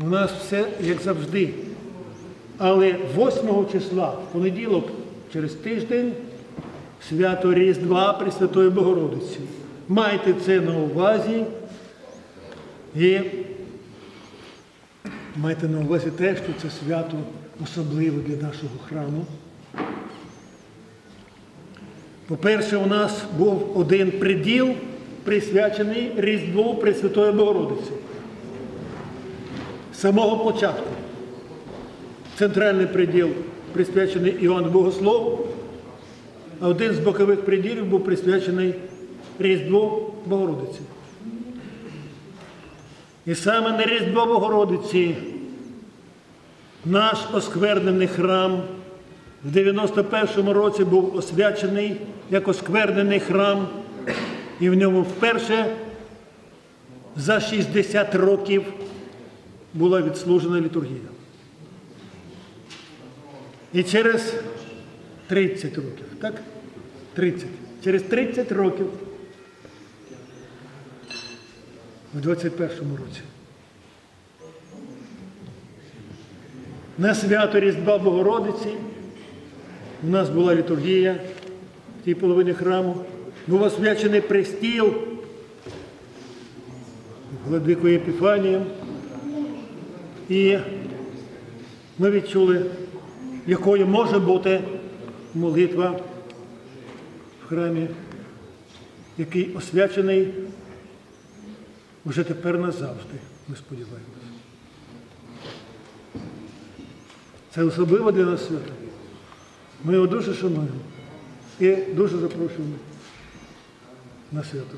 У нас все як завжди. Але 8 числа, в понеділок, через тиждень, свято Різдва Пресвятої Богородиці. Майте це на увазі і майте на увазі те, що це свято особливе для нашого храму. По-перше, у нас був один приділ, присвячений Різдву Пресвятої Богородиці. Самого початку. Центральний приділ присвячений Іоанну Богослову, а один з бокових приділів був присвячений Різдву Богородиці. І саме на Різдво Богородиці наш осквернений храм в 91-му році був освячений як осквернений храм, і в ньому вперше за 60 років була відслужена літургія. І через 30 років, так? 30. Через 30 років в 21-му році. На свято Різдва Богородиці у нас була літургія в тій половині храму. Був освячений престіл Владикою Епіфанієм. І ми відчули, якою може бути молитва в храмі, який освячений вже тепер назавжди, ми сподіваємося. Це особливо для нас свято. Ми його дуже шануємо і дуже запрошуємо на свято.